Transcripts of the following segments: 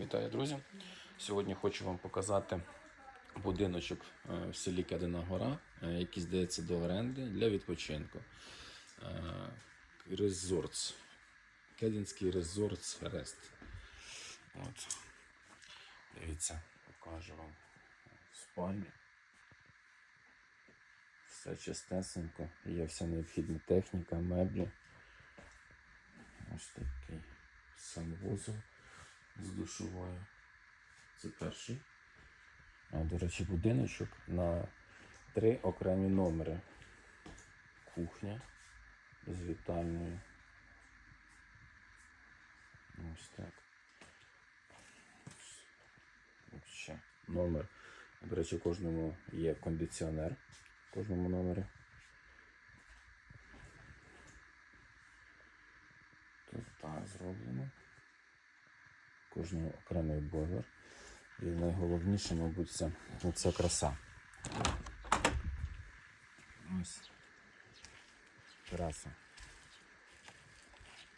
Вітаю, друзі! Сьогодні хочу вам показати будиночок е, в селі Кедина Гора, е, який здається до оренди для відпочинку. Резортс. Кединський резортс Рест. От. Дивіться, покажу вам спальню. Все чистесенько, є вся необхідна техніка, меблі. Ось такий санвузол з душовою. Це перший. До речі, будиночок на три окремі номери. Кухня з вітальною. Ось так. Ось ще номер. До речі, в кожному є кондиціонер. В кожному номері. Тут так зроблено. Кожного окремий бойлер. І найголовніше, мабуть, це оця краса. Ось. Тераса.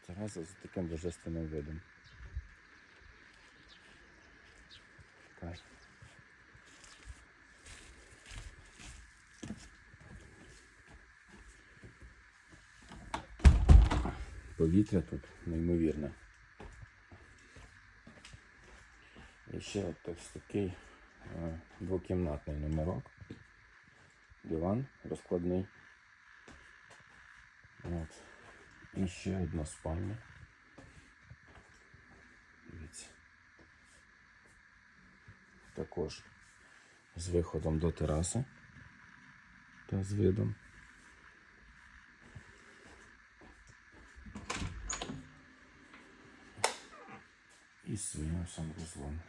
Тераса з таким божественним видом. Кайф. Повітря тут неймовірне. І ще ось такий е, двокімнатний номерок. Диван розкладний. От. І ще одна спальня. Дивіться. Також з виходом до тераси та з видом. І своїм санвузлом.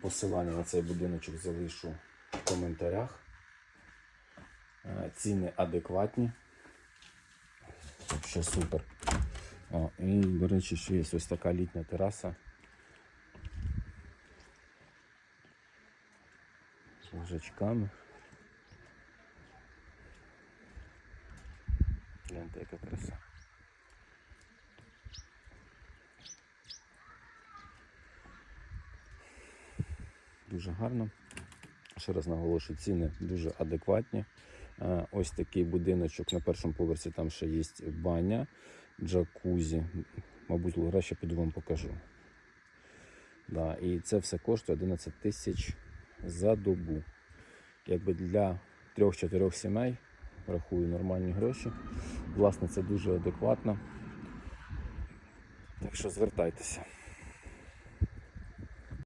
Посилання на цей будиночок залишу в коментарях. Е, Ціни адекватні. Ще супер. О, і, до речі, ще є ось така літня тераса. З лежачками. Гляньте, яка краса. Дуже гарно. Ще раз наголошую, ціни дуже адекватні. Е, Ось такий будиночок на першому поверсі, там ще є баня, джакузі. Мабуть, краще піду вам покажу. Да, і це все коштує 11 тисяч за добу. Якби для трьох-чотирьох сімей рахую нормальні гроші. Власне, це дуже адекватно. Так що звертайтеся.